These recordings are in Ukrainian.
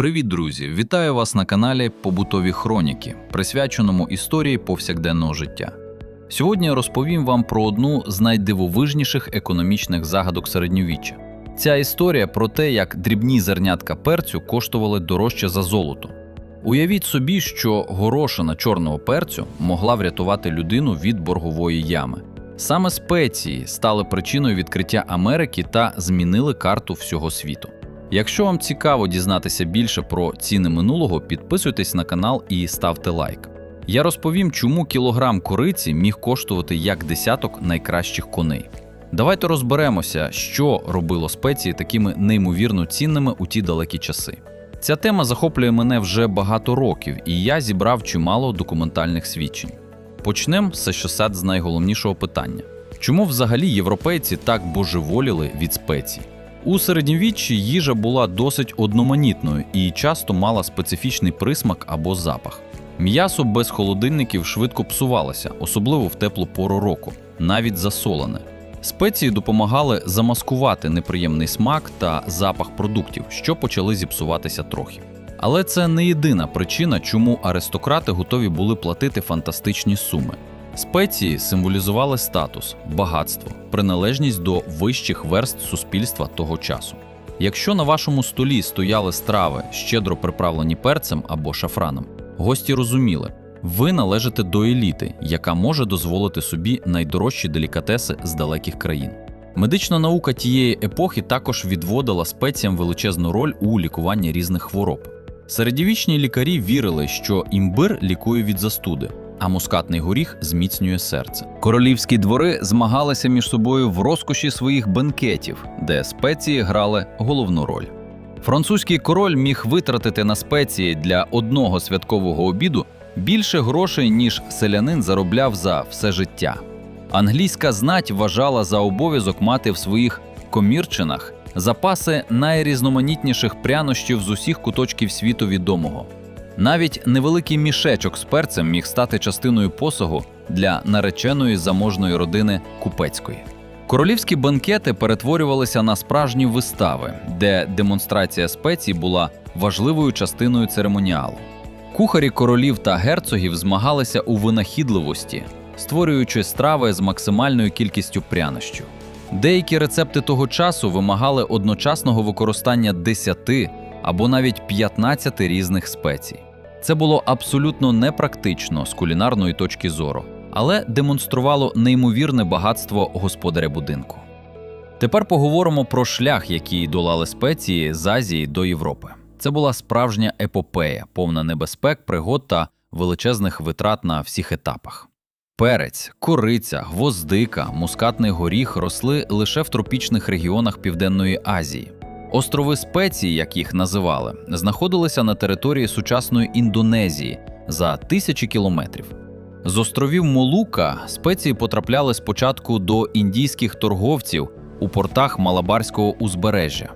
Привіт, друзі! Вітаю вас на каналі Побутові Хроніки, присвяченому історії повсякденного життя. Сьогодні я розповім вам про одну з найдивовижніших економічних загадок середньовіччя. Ця історія про те, як дрібні зернятка перцю коштували дорожче за золото. Уявіть собі, що горошина чорного перцю могла врятувати людину від боргової ями. Саме спеції стали причиною відкриття Америки та змінили карту всього світу. Якщо вам цікаво дізнатися більше про ціни минулого, підписуйтесь на канал і ставте лайк. Я розповім, чому кілограм кориці міг коштувати як десяток найкращих коней. Давайте розберемося, що робило спеції такими неймовірно цінними у ті далекі часи. Ця тема захоплює мене вже багато років, і я зібрав чимало документальних свідчень. Почнемо з щосад з найголовнішого питання: чому взагалі європейці так божеволіли від спецій? У середньовіччі їжа була досить одноманітною і часто мала специфічний присмак або запах. М'ясо без холодильників швидко псувалося, особливо в теплу пору року, навіть засолене. Спеції допомагали замаскувати неприємний смак та запах продуктів, що почали зіпсуватися трохи. Але це не єдина причина, чому аристократи готові були платити фантастичні суми. Спеції символізували статус, багатство, приналежність до вищих верст суспільства того часу. Якщо на вашому столі стояли страви, щедро приправлені перцем або шафраном, гості розуміли, ви належите до еліти, яка може дозволити собі найдорожчі делікатеси з далеких країн. Медична наука тієї епохи також відводила спеціям величезну роль у лікуванні різних хвороб. Середньовічні лікарі вірили, що імбир лікує від застуди, а мускатний горіх зміцнює серце. Королівські двори змагалися між собою в розкоші своїх бенкетів, де спеції грали головну роль. Французький король міг витратити на спеції для одного святкового обіду більше грошей, ніж селянин заробляв за все життя. Англійська знать вважала за обов'язок мати в своїх комірчинах запаси найрізноманітніших прянощів з усіх куточків світу відомого. Навіть невеликий мішечок з перцем міг стати частиною посагу для нареченої заможної родини купецької. Королівські банкети перетворювалися на справжні вистави, де демонстрація спецій була важливою частиною церемоніалу. Кухарі королів та герцогів змагалися у винахідливості, створюючи страви з максимальною кількістю прянощів. Деякі рецепти того часу вимагали одночасного використання 10 або навіть 15 різних спецій. Це було абсолютно непрактично з кулінарної точки зору, але демонструвало неймовірне багатство господаря будинку. Тепер поговоримо про шлях, який долали спеції з Азії до Європи. Це була справжня епопея, повна небезпек, пригод та величезних витрат на всіх етапах. Перець, кориця, гвоздика, мускатний горіх росли лише в тропічних регіонах Південної Азії. Острови спеції, як їх називали, знаходилися на території сучасної Індонезії за тисячі кілометрів. З островів Молука спеції потрапляли спочатку до індійських торговців у портах Малабарського узбережжя.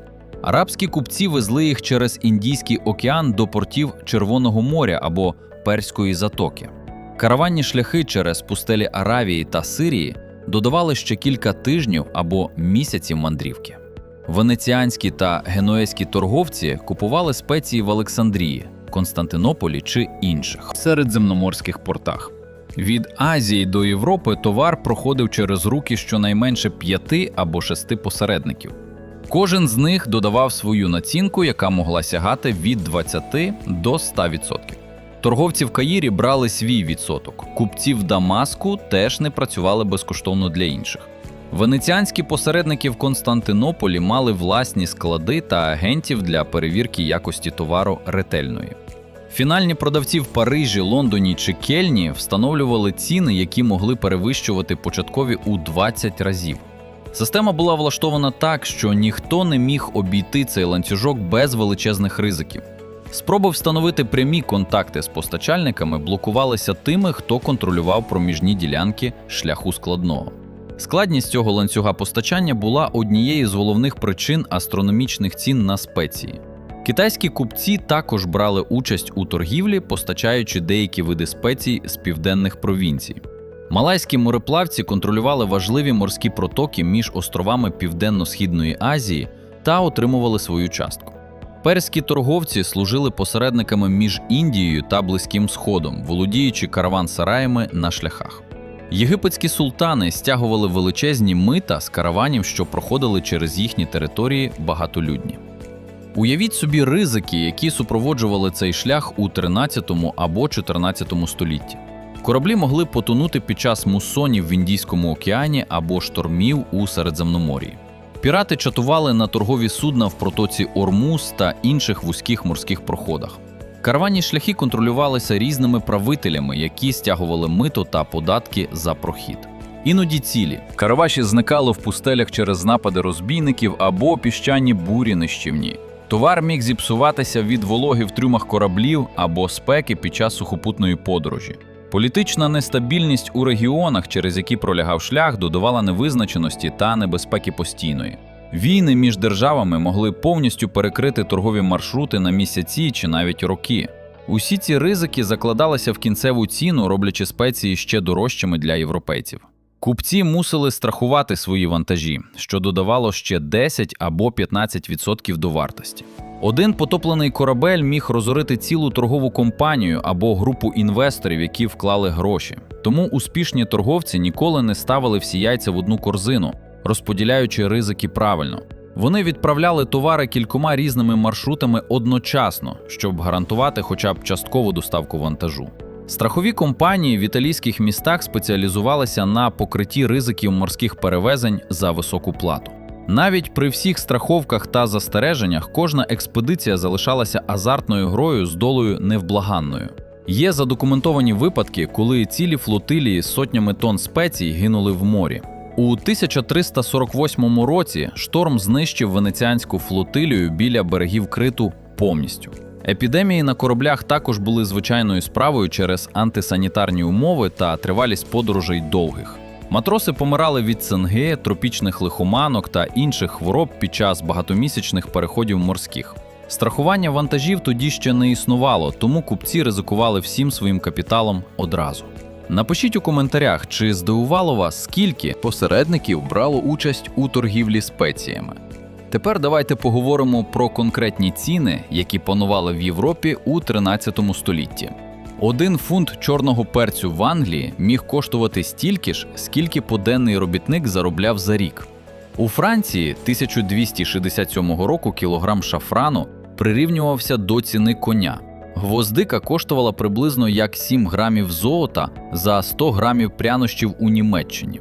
Арабські купці везли їх через Індійський океан до портів Червоного моря або Перської затоки. Караванні шляхи через пустелі Аравії та Сирії додавали ще кілька тижнів або місяців мандрівки. Венеціанські та генуезькі торговці купували спеції в Олександрії, Константинополі чи інших середземноморських портах. Від Азії до Європи товар проходив через руки щонайменше п'яти або шести посередників. Кожен з них додавав свою націнку, яка могла сягати від 20 до 100%. Торговці в Каїрі брали свій відсоток. Купці в Дамаску теж не працювали безкоштовно для інших. Венеціанські посередники в Константинополі мали власні склади та агентів для перевірки якості товару ретельної. Фінальні продавці в Парижі, Лондоні чи Кельні встановлювали ціни, які могли перевищувати початкові у 20 разів. Система була влаштована так, що ніхто не міг обійти цей ланцюжок без величезних ризиків. Спроби встановити прямі контакти з постачальниками блокувалися тими, хто контролював проміжні ділянки шляху складного. Складність цього ланцюга постачання була однією з головних причин астрономічних цін на спеції. Китайські купці також брали участь у торгівлі, постачаючи деякі види спецій з південних провінцій. Малайські мореплавці контролювали важливі морські протоки між островами Південно-Східної Азії та отримували свою частку. Перські торговці служили посередниками між Індією та Близьким Сходом, володіючи караван-сараями на шляхах. Єгипетські султани стягували величезні мита з караванів, що проходили через їхні території багатолюдні. Уявіть собі ризики, які супроводжували цей шлях у 13 або 14 столітті. Кораблі могли потонути під час мусонів в Індійському океані або штормів у Середземномор'ї. Пірати чатували на торгові судна в протоці Ормуз та інших вузьких морських проходах. Караванні шляхи контролювалися різними правителями, які стягували мито та податки за прохід. Іноді цілі караваші зникали в пустелях через напади розбійників або піщані бурі нищівні. Товар міг зіпсуватися від вологи в трюмах кораблів або спеки під час сухопутної подорожі. Політична нестабільність у регіонах, через які пролягав шлях, додавала невизначеності та небезпеки постійної. Війни між державами могли повністю перекрити торгові маршрути на місяці чи навіть роки. Усі ці ризики закладалися в кінцеву ціну, роблячи спеції ще дорожчими для європейців. Купці мусили страхувати свої вантажі, що додавало ще 10 або 15% до вартості. Один потоплений корабель міг розорити цілу торгову компанію або групу інвесторів, які вклали гроші. Тому успішні торговці ніколи не ставили всі яйця в одну корзину, розподіляючи ризики правильно. Вони відправляли товари кількома різними маршрутами одночасно, щоб гарантувати хоча б часткову доставку вантажу. Страхові компанії в італійських містах спеціалізувалися на покритті ризиків морських перевезень за високу плату. Навіть при всіх страховках та застереженнях кожна експедиція залишалася азартною грою з долею невблаганною. Є задокументовані випадки, коли цілі флотилії з сотнями тонн спецій гинули в морі. У 1348 році шторм знищив венеціанську флотилію біля берегів Криту повністю. Епідемії на кораблях також були звичайною справою через антисанітарні умови та тривалість подорожей довгих. Матроси помирали від цинги, тропічних лихоманок та інших хвороб під час багатомісячних переходів морських. Страхування вантажів тоді ще не існувало, тому купці ризикували всім своїм капіталом одразу. Напишіть у коментарях, чи здивувало вас, скільки посередників брало участь у торгівлі спеціями. Тепер давайте поговоримо про конкретні ціни, які панували в Європі у 13 столітті. Один фунт чорного перцю в Англії міг коштувати стільки ж, скільки поденний робітник заробляв за рік. У Франції 1267 року кілограм шафрану прирівнювався до ціни коня. Гвоздика коштувала приблизно як 7 грамів золота за 100 грамів прянощів у Німеччині.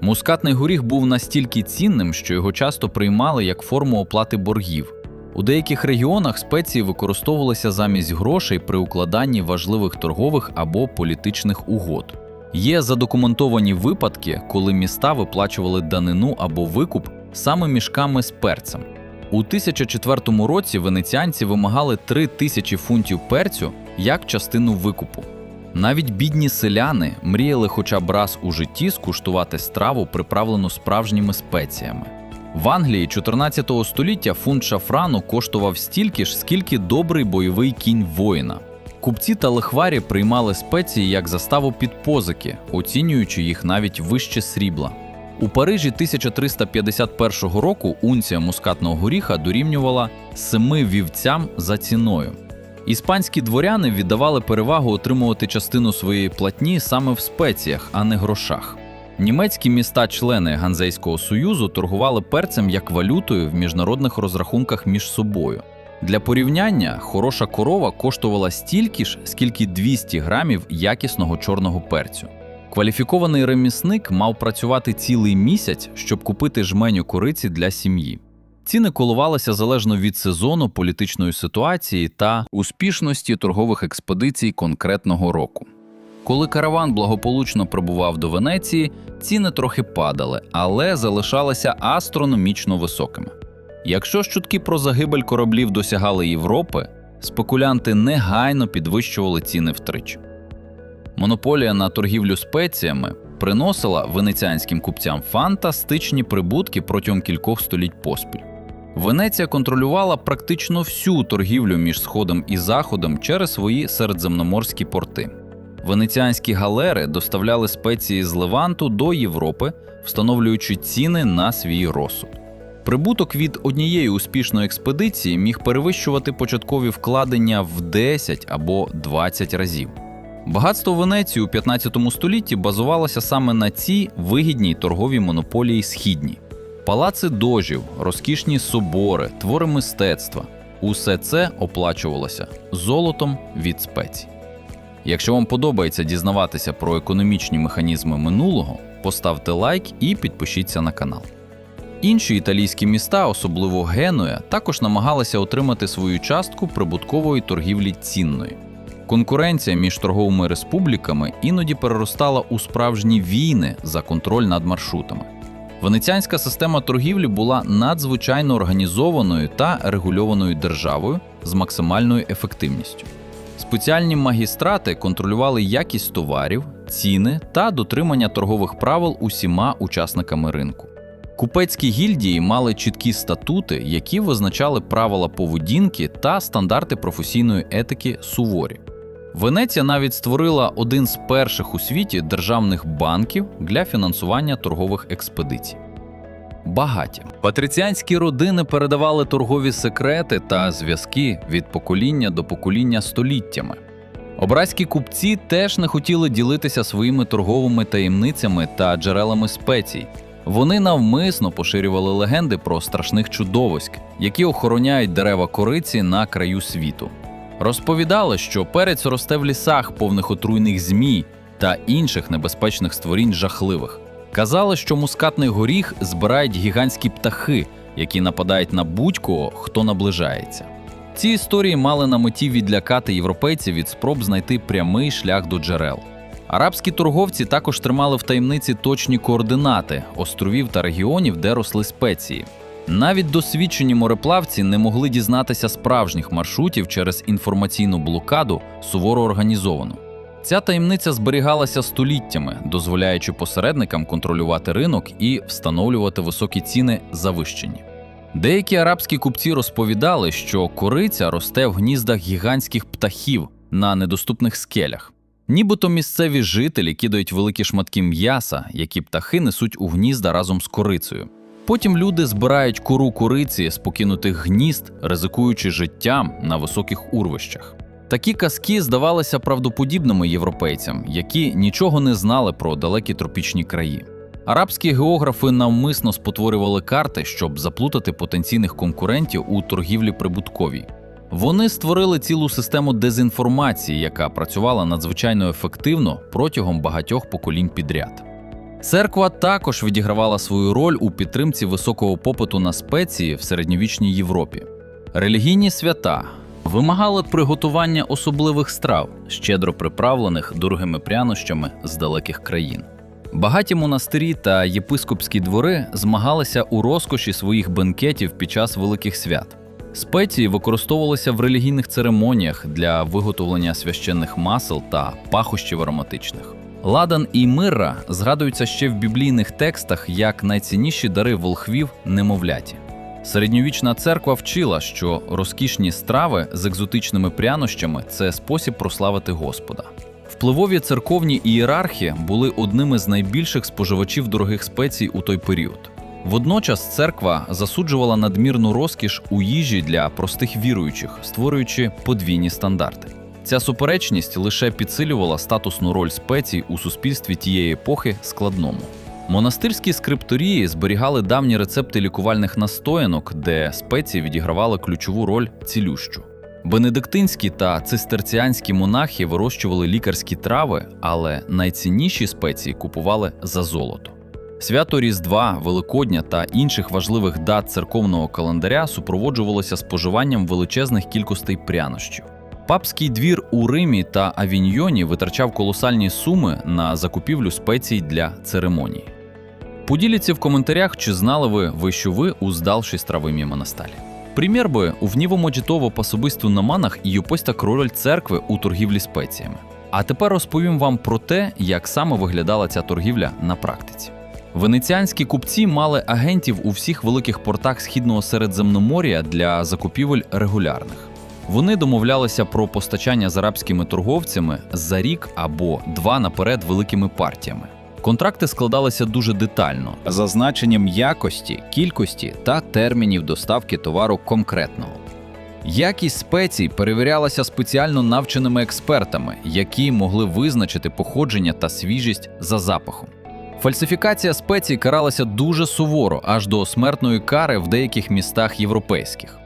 Мускатний горіх був настільки цінним, що його часто приймали як форму оплати боргів. У деяких регіонах спеції використовувалися замість грошей при укладанні важливих торгових або політичних угод. Є задокументовані випадки, коли міста виплачували данину або викуп саме мішками з перцем. У 1004 році венеціанці вимагали 3 тисячі фунтів перцю як частину викупу. Навіть бідні селяни мріяли хоча б раз у житті скуштувати страву, приправлену справжніми спеціями. В Англії 14 століття фунт шафрану коштував стільки ж, скільки добрий бойовий кінь воїна. Купці та лихварі приймали спеції як заставу під позики, оцінюючи їх навіть вище срібла. У Парижі 1351 року унція мускатного горіха дорівнювала семи вівцям за ціною. Іспанські дворяни віддавали перевагу отримувати частину своєї платні саме в спеціях, а не грошах. Німецькі міста-члени Ганзейського союзу торгували перцем як валютою в міжнародних розрахунках між собою. Для порівняння хороша корова коштувала стільки ж, скільки 200 грамів якісного чорного перцю. Кваліфікований ремісник мав працювати цілий місяць, щоб купити жменю кориці для сім'ї. Ціни коливалися залежно від сезону, політичної ситуації та успішності торгових експедицій конкретного року. Коли караван благополучно прибував до Венеції, ціни трохи падали, але залишалися астрономічно високими. Якщо ж чутки про загибель кораблів досягали Європи, спекулянти негайно підвищували ціни втричі. Монополія на торгівлю спеціями приносила венеціанським купцям фантастичні прибутки протягом кількох століть поспіль. Венеція контролювала практично всю торгівлю між Сходом і Заходом через свої середземноморські порти. Венеціанські галери доставляли спеції з Леванту до Європи, встановлюючи ціни на свій розсуд. Прибуток від однієї успішної експедиції міг перевищувати початкові вкладення в 10 або 20 разів. Багатство Венеції у 15 столітті базувалося саме на цій вигідній торговій монополії східній. Палаци дожів, розкішні собори, твори мистецтва усе це оплачувалося золотом від спецій. Якщо вам подобається дізнаватися про економічні механізми минулого, поставте лайк і підпишіться на канал. Інші італійські міста, особливо Генуя, також намагалися отримати свою частку прибуткової торгівлі цінної. Конкуренція між торговими республіками іноді переростала у справжні війни за контроль над маршрутами. Венеціанська система торгівлі була надзвичайно організованою та регульованою державою з максимальною ефективністю. Спеціальні магістрати контролювали якість товарів, ціни та дотримання торгових правил усіма учасниками ринку. Купецькі гільдії мали чіткі статути, які визначали правила поведінки та стандарти професійної етики суворі. Венеція навіть створила один з перших у світі державних банків для фінансування торгових експедицій. Багаті патриціанські родини передавали торгові секрети та зв'язки від покоління до покоління століттями. Образькі купці теж не хотіли ділитися своїми торговими таємницями та джерелами спецій. Вони навмисно поширювали легенди про страшних чудовиськ, які охороняють дерева кориці на краю світу. Розповідали, що перець росте в лісах, повних отруйних змій та інших небезпечних створінь жахливих. Казали, що мускатний горіх збирають гігантські птахи, які нападають на будь-кого, хто наближається. Ці історії мали на меті відлякати європейців від спроб знайти прямий шлях до джерел. Арабські торговці також тримали в таємниці точні координати островів та регіонів, де росли спеції. Навіть досвідчені мореплавці не могли дізнатися справжніх маршрутів через інформаційну блокаду, суворо організовану. Ця таємниця зберігалася століттями, дозволяючи посередникам контролювати ринок і встановлювати високі ціни завищені. Деякі арабські купці розповідали, що кориця росте в гніздах гігантських птахів на недоступних скелях. Нібито місцеві жителі кидають великі шматки м'яса, які птахи несуть у гнізда разом з корицею. Потім люди збирають кору кориці з покинутих гнізд, ризикуючи життям на високих урвищах. Такі казки здавалися правдоподібними європейцям, які нічого не знали про далекі тропічні краї. Арабські географи навмисно спотворювали карти, щоб заплутати потенційних конкурентів у торгівлі прибутковій. Вони створили цілу систему дезінформації, яка працювала надзвичайно ефективно протягом багатьох поколінь підряд. Церква також відігравала свою роль у підтримці високого попиту на спеції в середньовічній Європі. Релігійні свята вимагали приготування особливих страв, щедро приправлених дорогими прянощами з далеких країн. Багаті монастирі та єпископські двори змагалися у розкоші своїх бенкетів під час великих свят. Спеції використовувалися в релігійних церемоніях для виготовлення священних масел та пахощів ароматичних. Ладан і мирра згадуються ще в біблійних текстах як найцінніші дари волхвів немовляті. Середньовічна церква вчила, що розкішні страви з екзотичними прянощами це спосіб прославити Господа. Впливові церковні ієрархи були одними з найбільших споживачів дорогих спецій у той період. Водночас церква засуджувала надмірну розкіш у їжі для простих віруючих, створюючи подвійні стандарти. Ця суперечність лише підсилювала статусну роль спецій у суспільстві тієї епохи складному. Монастирські скрипторії зберігали давні рецепти лікувальних настоянок, де спеції відігравали ключову роль цілющу. Бенедиктинські та цистерціанські монахи вирощували лікарські трави, але найцінніші спеції купували за золото. Свято Різдва, Великодня та інших важливих дат церковного календаря супроводжувалося споживанням величезних кількостей прянощів. Папський двір у Римі та Авіньйоні витрачав колосальні суми на закупівлю спецій для церемонії. Поділіться в коментарях, чи знали ви, ви що ви уздалші стравимі монасталі. Примір би у внівомоджітово по особисту наманах і юпость роль церкви у торгівлі спеціями. А тепер розповім вам про те, як саме виглядала ця торгівля на практиці. Венеціанські купці мали агентів у всіх великих портах Східного Середземномор'я для закупівель регулярних. Вони домовлялися про постачання з арабськими торговцями за рік або два наперед великими партіями. Контракти складалися дуже детально, зазначенням якості, кількості та термінів доставки товару конкретного. Якість спецій перевірялася спеціально навченими експертами, які могли визначити походження та свіжість за запахом. Фальсифікація спецій каралася дуже суворо, аж до смертної кари в деяких містах європейських.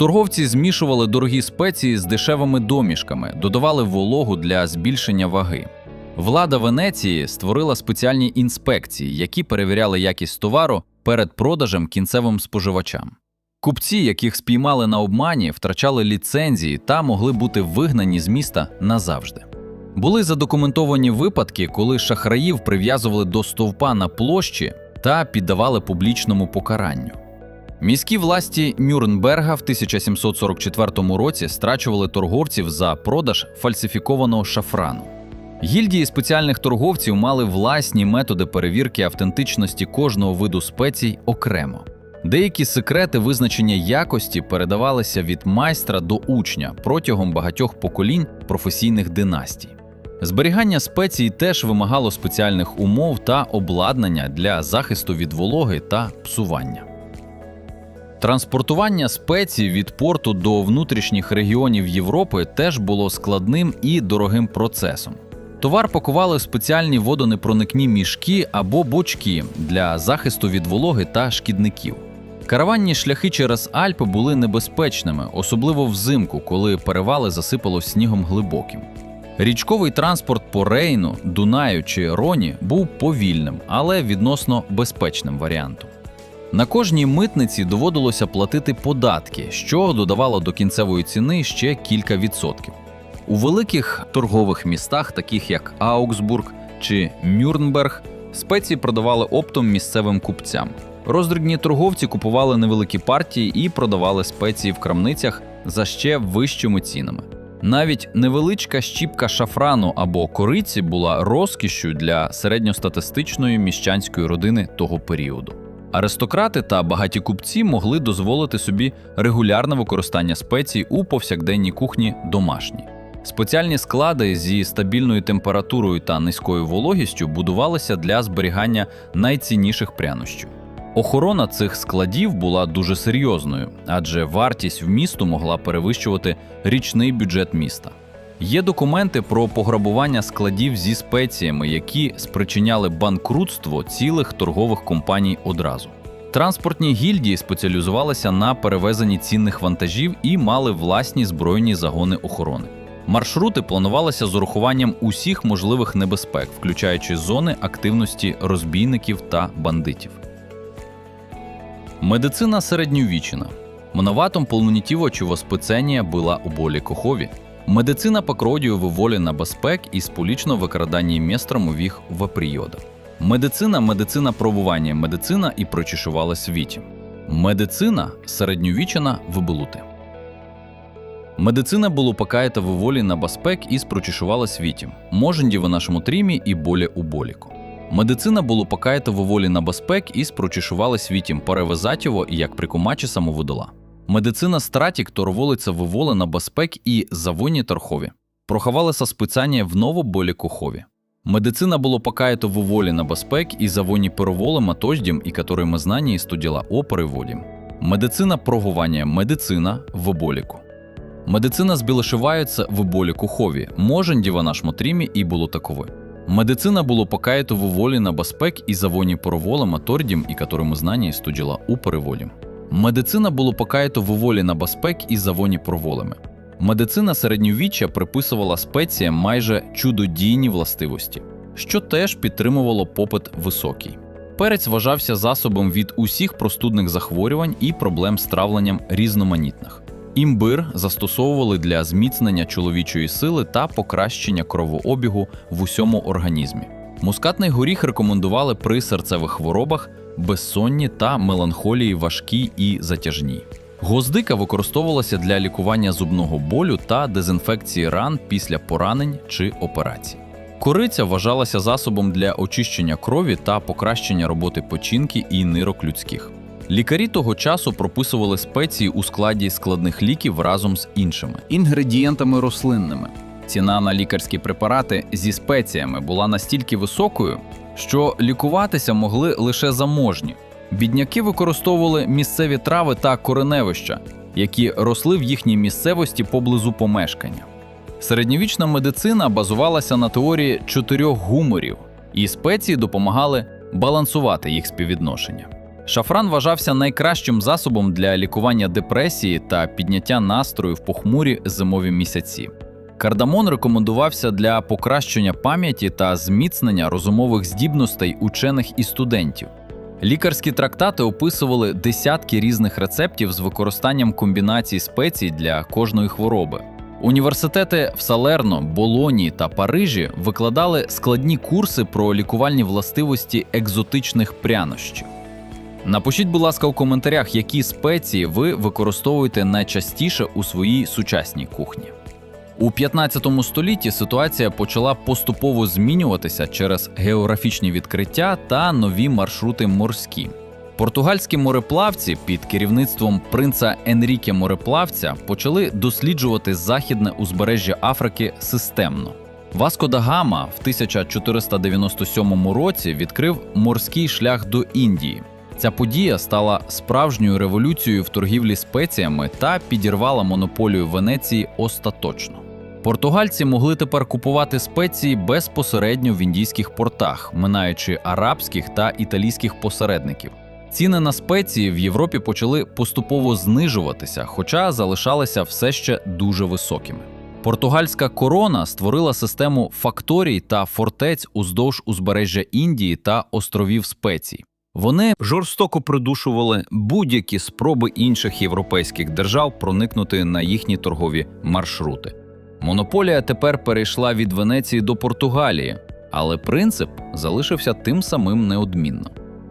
Торговці змішували дорогі спеції з дешевими домішками, додавали вологу для збільшення ваги. Влада Венеції створила спеціальні інспекції, які перевіряли якість товару перед продажем кінцевим споживачам. Купці, яких спіймали на обмані, втрачали ліцензії та могли бути вигнані з міста назавжди. Були задокументовані випадки, коли шахраїв прив'язували до стовпа на площі та піддавали публічному покаранню. Міські власті Нюрнберга в 1744 році страчували торговців за продаж фальсифікованого шафрану. Гільдії спеціальних торговців мали власні методи перевірки автентичності кожного виду спецій окремо. Деякі секрети визначення якості передавалися від майстра до учня протягом багатьох поколінь професійних династій. Зберігання спецій теж вимагало спеціальних умов та обладнання для захисту від вологи та псування. Транспортування спецій від порту до внутрішніх регіонів Європи теж було складним і дорогим процесом. Товар пакували в спеціальні водонепроникні мішки або бочки для захисту від вологи та шкідників. Караванні шляхи через Альпи були небезпечними, особливо взимку, коли перевали засипало снігом глибоким. Річковий транспорт по Рейну, Дунаю чи Роні був повільним, але відносно безпечним варіантом. На кожній митниці доводилося платити податки, що додавало до кінцевої ціни ще кілька відсотків. У великих торгових містах, таких як Аугсбург чи Нюрнберг, спеції продавали оптом місцевим купцям. Роздрібні торговці купували невеликі партії і продавали спеції в крамницях за ще вищими цінами. Навіть невеличка щіпка шафрану або кориці була розкішшю для середньостатистичної міщанської родини того періоду. Аристократи та багаті купці могли дозволити собі регулярне використання спецій у повсякденній кухні домашній. Спеціальні склади зі стабільною температурою та низькою вологістю будувалися для зберігання найцінніших прянощів. Охорона цих складів була дуже серйозною, адже вартість вмісту могла перевищувати річний бюджет міста. Є документи про пограбування складів зі спеціями, які спричиняли банкрутство цілих торгових компаній одразу. Транспортні гільдії спеціалізувалися на перевезенні цінних вантажів і мали власні збройні загони охорони. Маршрути планувалися з урахуванням усіх можливих небезпек, включаючи зони активності розбійників та бандитів. Медицина середньовічна. Монаватом полнонітіво чувоспеценія була у болі кохові. Медицина покродію виволі на безпек і сполічно викраданні містром у віх в періода. Медицина, медицина пробування, медицина і прочішували світі. Медицина середньовічна виболути. Медицина було покаєта виволі на безпек і спрочішувала світі. Моженді в нашому трімі і болі у боліку. Медицина було покаєта виволі на безпек і спрочішували світім перевезатіво і як прикумачі самовидола. Медицина стратік торволиться виволи на безпек і завойні торхові. Проховалися спецання в новоболі кухові. Медицина було покаєто виволі на безпек і завойні переволи матождім, і которые ми знані і студіла о переводі. Медицина прогування медицина в оболіку. Медицина збілошивається в болі кухові, моженді в нашому трімі і було такове. Медицина було волі на безпек і завоні пороволема тордім, і которому знання і студіла у переволі. Медицина було покаєто в волі на безпек і завоні проволами. Медицина середньовіччя приписувала спеціям майже чудодійні властивості, що теж підтримувало попит високий. Перець вважався засобом від усіх простудних захворювань і проблем з травленням різноманітних. Імбир застосовували для зміцнення чоловічої сили та покращення кровообігу в усьому організмі. Мускатний горіх рекомендували при серцевих хворобах, безсонні та меланхолії важкій і затяжній. Гвоздика використовувалася для лікування зубного болю та дезінфекції ран після поранень чи операцій. Кориця вважалася засобом для очищення крові та покращення роботи печінки і нирок людських. Лікарі того часу прописували спеції у складі складних ліків разом з іншими інгредієнтами рослинними. Ціна на лікарські препарати зі спеціями була настільки високою, що лікуватися могли лише заможні. Бідняки використовували місцеві трави та кореневища, які росли в їхній місцевості поблизу помешкання. Середньовічна медицина базувалася на теорії чотирьох гуморів, і спеції допомагали балансувати їх співвідношення. Шафран вважався найкращим засобом для лікування депресії та підняття настрою в похмурі зимові місяці. Кардамон рекомендувався для покращення пам'яті та зміцнення розумових здібностей учених і студентів. Лікарські трактати описували десятки різних рецептів з використанням комбінацій спецій для кожної хвороби. Університети в Салерно, Болоні та Парижі викладали складні курси про лікувальні властивості екзотичних прянощів. Напишіть, будь ласка, у коментарях, які спеції ви використовуєте найчастіше у своїй сучасній кухні. У 15 столітті ситуація почала поступово змінюватися через географічні відкриття та нові маршрути морські. Португальські мореплавці під керівництвом принца Енріке Мореплавця почали досліджувати західне узбережжя Африки системно. Васко да Гама в 1497 році відкрив морський шлях до Індії. Ця подія стала справжньою революцією в торгівлі спеціями та підірвала монополію Венеції остаточно. Португальці могли тепер купувати спеції безпосередньо в індійських портах, минаючи арабських та італійських посередників. Ціни на спеції в Європі почали поступово знижуватися, хоча залишалися все ще дуже високими. Португальська корона створила систему факторій та фортець уздовж узбережжя Індії та островів спецій. Вони жорстоко придушували будь-які спроби інших європейських держав проникнути на їхні торгові маршрути. Монополія тепер перейшла від Венеції до Португалії, але принцип залишився тим самим неодмінно.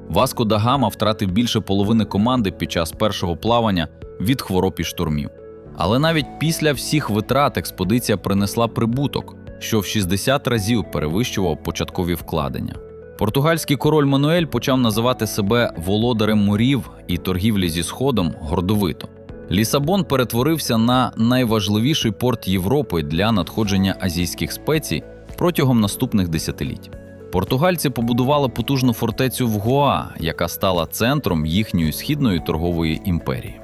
Васко да Гама втратив більше половини команди під час першого плавання від хвороб і штурмів. Але навіть після всіх витрат експедиція принесла прибуток, що в 60 разів перевищував початкові вкладення. Португальський король Мануель почав називати себе володарем морів і торгівлі зі Сходом гордовито. Лісабон перетворився на найважливіший порт Європи для надходження азійських спецій протягом наступних десятиліть. Португальці побудували потужну фортецю в Гоа, яка стала центром їхньої східної торгової імперії.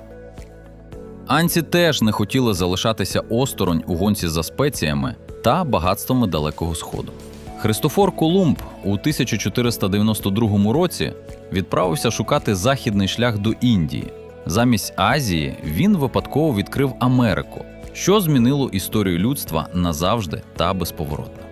Анці теж не хотіли залишатися осторонь у гонці за спеціями та багатствами Далекого Сходу. Христофор Колумб у 1492 році відправився шукати західний шлях до Індії. Замість Азії він випадково відкрив Америку, що змінило історію людства назавжди та безповоротно.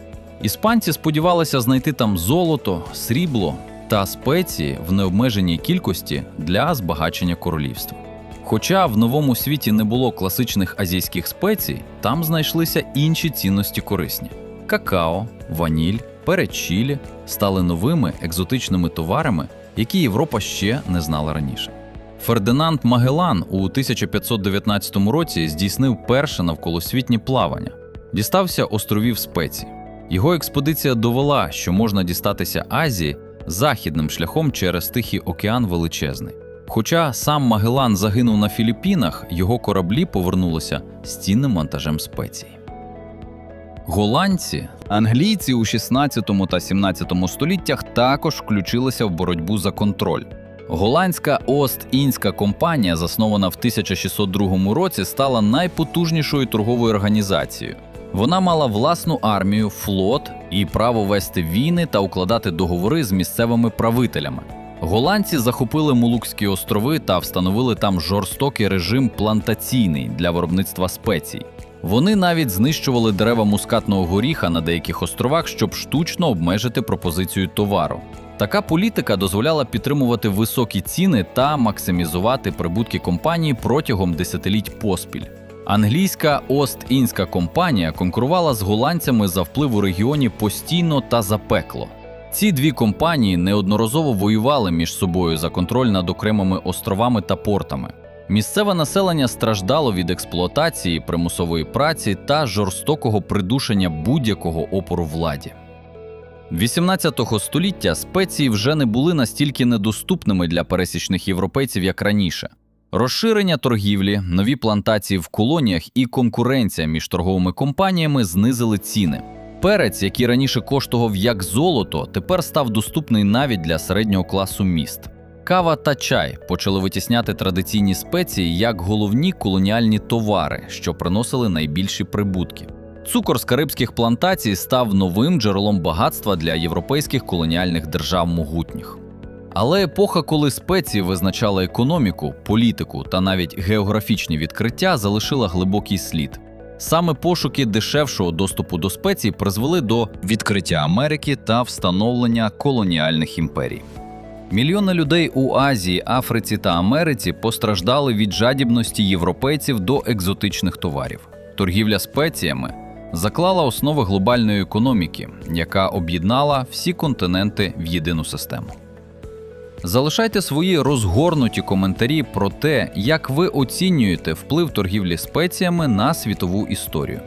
Іспанці сподівалися знайти там золото, срібло та спеції в необмеженій кількості для збагачення королівства. Хоча в новому світі не було класичних азійських спецій, там знайшлися інші цінності корисні: какао, ваніль, перечілі стали новими екзотичними товарами, які Європа ще не знала раніше. Фердинанд Магелан у 1519 році здійснив перше навколосвітнє плавання, дістався островів спецій. Його експедиція довела, що можна дістатися Азії західним шляхом через Тихий океан величезний. Хоча сам Магелан загинув на Філіппінах, його кораблі повернулися з цінним вантажем спецій. Голландці, англійці у 16 та 17 століттях також включилися в боротьбу за контроль. Голландська Ост-Індська компанія, заснована в 1602 році, стала найпотужнішою торговою організацією. Вона мала власну армію, флот і право вести війни та укладати договори з місцевими правителями. Голландці захопили Молукські острови та встановили там жорстокий режим плантаційний для виробництва спецій. Вони навіть знищували дерева мускатного горіха на деяких островах, щоб штучно обмежити пропозицію товару. Така політика дозволяла підтримувати високі ціни та максимізувати прибутки компанії протягом десятиліть поспіль. Англійська Ост-Індська компанія конкурувала з голландцями за вплив у регіоні постійно та запекло. Ці дві компанії неодноразово воювали між собою за контроль над окремими островами та портами. Місцеве населення страждало від експлуатації, примусової праці та жорстокого придушення будь-якого опору владі. 18 століття спеції вже не були настільки недоступними для пересічних європейців, як раніше. Розширення торгівлі, нові плантації в колоніях і конкуренція між торговими компаніями знизили ціни. Перець, який раніше коштував як золото, тепер став доступний навіть для середнього класу міст. Кава та чай почали витісняти традиційні спеції як головні колоніальні товари, що приносили найбільші прибутки. Цукор з карибських плантацій став новим джерелом багатства для європейських колоніальних держав могутніх. Але епоха, коли спеції визначали економіку, політику та навіть географічні відкриття, залишила глибокий слід. Саме пошуки дешевшого доступу до спецій призвели до відкриття Америки та встановлення колоніальних імперій. Мільйони людей у Азії, Африці та Америці постраждали від жадібності європейців до екзотичних товарів. Торгівля спеціями заклала основи глобальної економіки, яка об'єднала всі континенти в єдину систему. Залишайте свої розгорнуті коментарі про те, як ви оцінюєте вплив торгівлі спеціями на світову історію.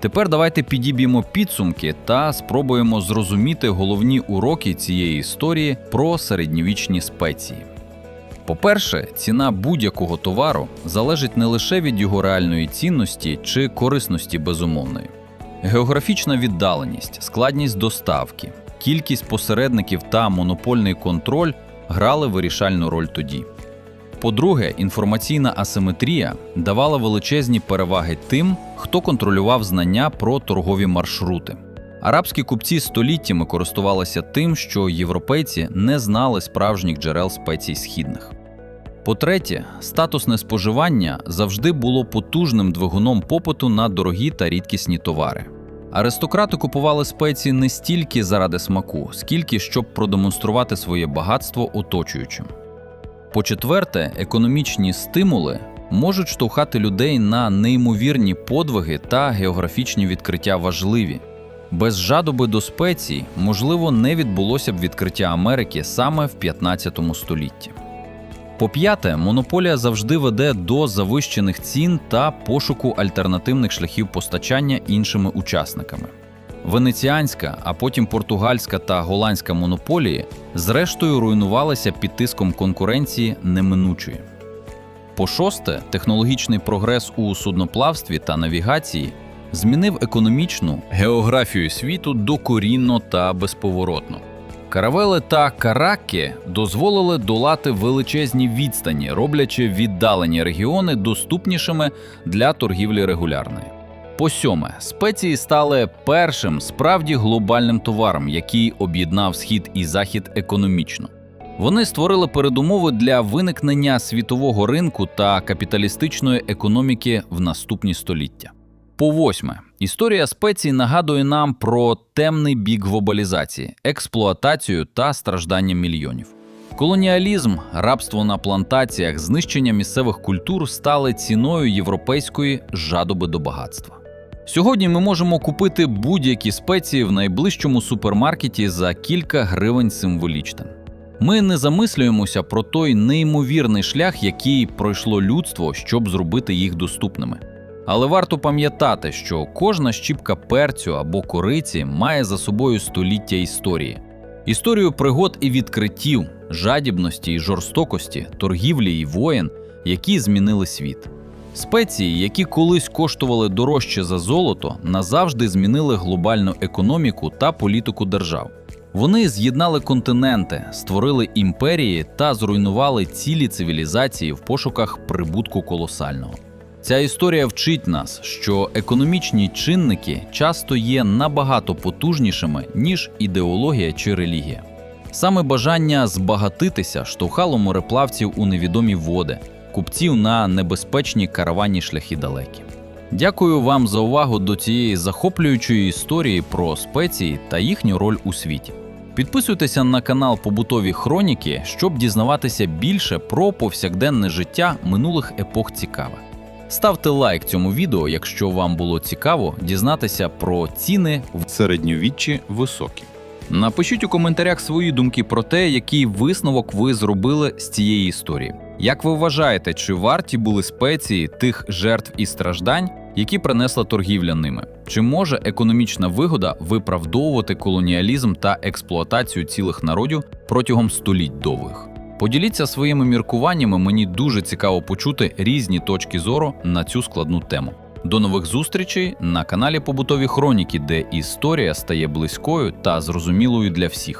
Тепер давайте підіб'ємо підсумки та спробуємо зрозуміти головні уроки цієї історії про середньовічні спеції. По-перше, ціна будь-якого товару залежить не лише від його реальної цінності чи корисності безумовної. Географічна віддаленість, складність доставки, кількість посередників та монопольний контроль грали вирішальну роль тоді. По-друге, інформаційна асиметрія давала величезні переваги тим, хто контролював знання про торгові маршрути. Арабські купці століттями користувалися тим, що європейці не знали справжніх джерел спецій східних. По-третє, статусне споживання завжди було потужним двигуном попиту на дорогі та рідкісні товари. Аристократи купували спеції не стільки заради смаку, скільки щоб продемонструвати своє багатство оточуючим. По-четверте, економічні стимули можуть штовхати людей на неймовірні подвиги та географічні відкриття важливі. Без жадоби до спецій, можливо, не відбулося б відкриття Америки саме в 15 столітті. По-п'яте, монополія завжди веде до завищених цін та пошуку альтернативних шляхів постачання іншими учасниками. Венеціанська, а потім португальська та голландська монополії зрештою руйнувалися під тиском конкуренції неминучої. По-шосте, технологічний прогрес у судноплавстві та навігації змінив економічну географію світу докорінно та безповоротно. Каравели та караки дозволили долати величезні відстані, роблячи віддалені регіони доступнішими для торгівлі регулярної. По сьоме, спеції стали першим справді глобальним товаром, який об'єднав схід і захід економічно. Вони створили передумови для виникнення світового ринку та капіталістичної економіки в наступні століття. По восьме, історія спецій нагадує нам про темний бік глобалізації, експлуатацію та страждання мільйонів. Колоніалізм, рабство на плантаціях, знищення місцевих культур стали ціною європейської жадоби до багатства. Сьогодні ми можемо купити будь-які спеції в найближчому супермаркеті за кілька гривень символічним. Ми не замислюємося про той неймовірний шлях, який пройшло людство, щоб зробити їх доступними. Але варто пам'ятати, що кожна щіпка перцю або кориці має за собою століття історії, історію пригод і відкриттів, жадібності і жорстокості, торгівлі і воєн, які змінили світ. Спеції, які колись коштували дорожче за золото, назавжди змінили глобальну економіку та політику держав. Вони з'єднали континенти, створили імперії та зруйнували цілі цивілізації в пошуках прибутку колосального. Ця історія вчить нас, що економічні чинники часто є набагато потужнішими, ніж ідеологія чи релігія. Саме бажання збагатитися штовхало мореплавців у невідомі води, купців на небезпечні караванні шляхи далекі. Дякую вам за увагу до цієї захоплюючої історії про спеції та їхню роль у світі. Підписуйтеся на канал Побутові Хроніки, щоб дізнаватися більше про повсякденне життя минулих епох цікаве. Ставте лайк цьому відео, якщо вам було цікаво дізнатися про ціни в середньовіччі високі. Напишіть у коментарях свої думки про те, який висновок ви зробили з цієї історії. Як ви вважаєте, чи варті були спеції тих жертв і страждань, які принесла торгівля ними? Чи може економічна вигода виправдовувати колоніалізм та експлуатацію цілих народів протягом століть довгих? Поділіться своїми міркуваннями, мені дуже цікаво почути різні точки зору на цю складну тему. До нових зустрічей на каналі Побутові Хроніки, де історія стає близькою та зрозумілою для всіх.